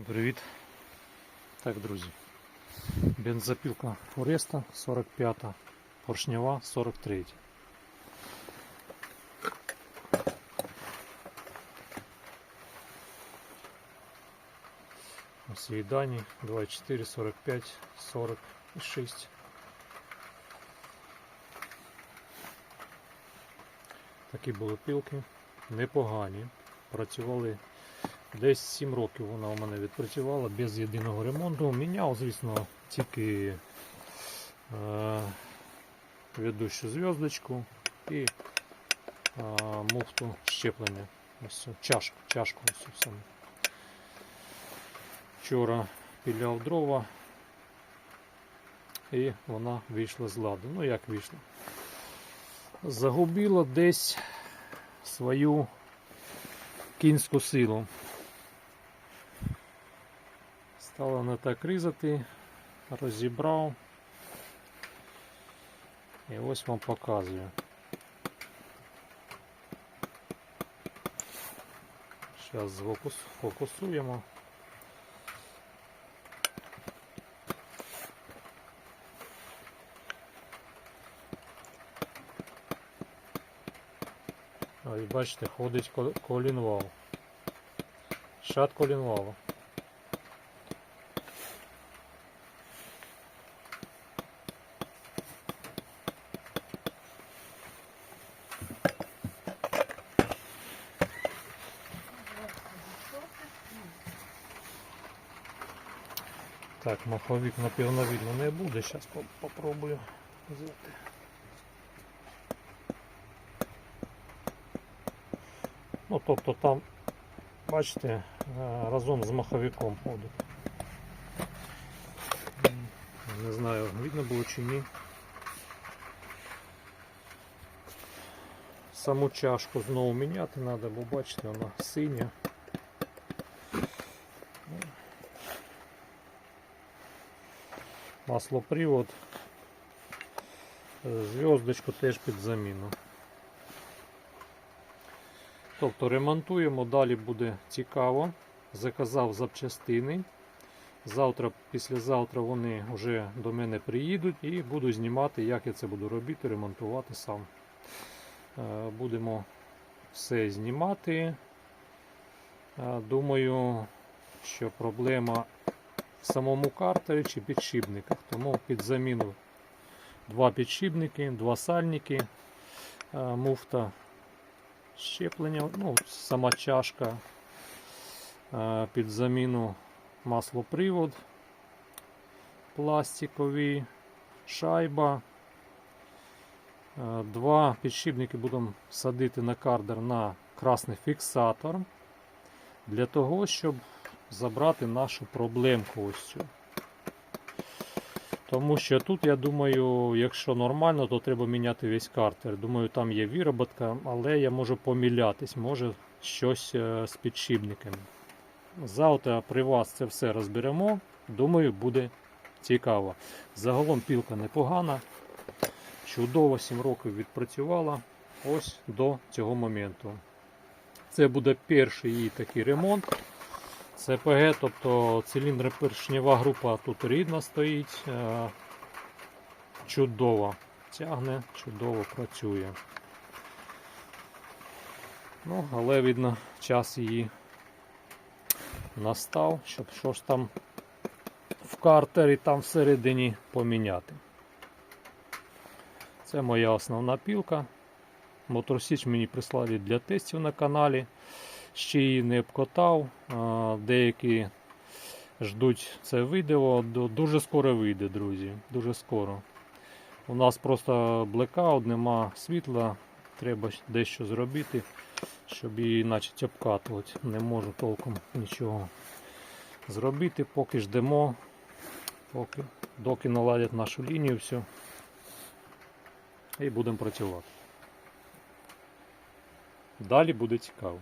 Всім привіт. Так, друзі. Бензопілка Фореста 45, поршнева 43. Ось її дані 24, 45, 46. Такі були пілки, непогані. Працювали Десь 7 років вона у мене відпрацювала без єдиного ремонту. Міняв, звісно, тільки е, ведущу зв'язочку і е, муфту щеплення. Ось чашку, чашку ось саме. Вчора піляв дрова і вона вийшла з ладу. Ну як вийшла? Загубила десь свою кінську силу. Стало не так різати, розібрав. І ось вам показую. Зараз фокусуємо. Ось бачите, ходить колінвал. Шат колінвалу. Так, маховик напевно видно не буде. Зараз попробую взяти. Ну, тобто там, бачите, е, разом з маховиком ходить. Не знаю, видно було чи ні. Саму чашку знову міняти треба, бо бачите, вона синя. Маслопривод. Е, Зв'язочку теж під заміну. Тобто ремонтуємо, далі буде цікаво. Заказав запчастини. Завтра, післязавтра вони вже до мене приїдуть і буду знімати, як я це буду робити, ремонтувати сам. Е, Будемо все знімати. Е, Думаю, що проблема в самому картері чи підшипниках. Тому під заміну два підшипники, два сальники, е, муфта щеплення, ну, сама чашка е, під заміну маслопривод пластиковий, шайба. Е, Два підшипники будемо садити на кардер на красний фіксатор для того, щоб забрати нашу проблемку ось цю. Тому що тут, я думаю, якщо нормально, то треба міняти весь картер. Думаю, там є вироботка, але я можу помилятись, може щось е, з підшипниками. Завтра при вас це все розберемо. Думаю, буде цікаво. Загалом пілка непогана. Чудово 7 років відпрацювала ось до цього моменту. Це буде перший її такий ремонт. ЦПГ, тобто циліндропоршнева група тут рідна стоїть. е, Чудово тягне, чудово працює. Ну, але видно, час її настав, щоб що ж там в картері там всередині поміняти. Це моя основна пілка. Моторсіч мені прислали для тестів на каналі. Ще її не обкотав. Деякі ждуть це відео. Дуже скоро вийде, друзі. Дуже скоро. У нас просто блекаут, нема світла. Треба дещо зробити, щоб її значить обкатувати. Не можу толком нічого зробити, поки ждемо, поки, доки наладять нашу лінію все. І будемо працювати. Далі буде цікаво.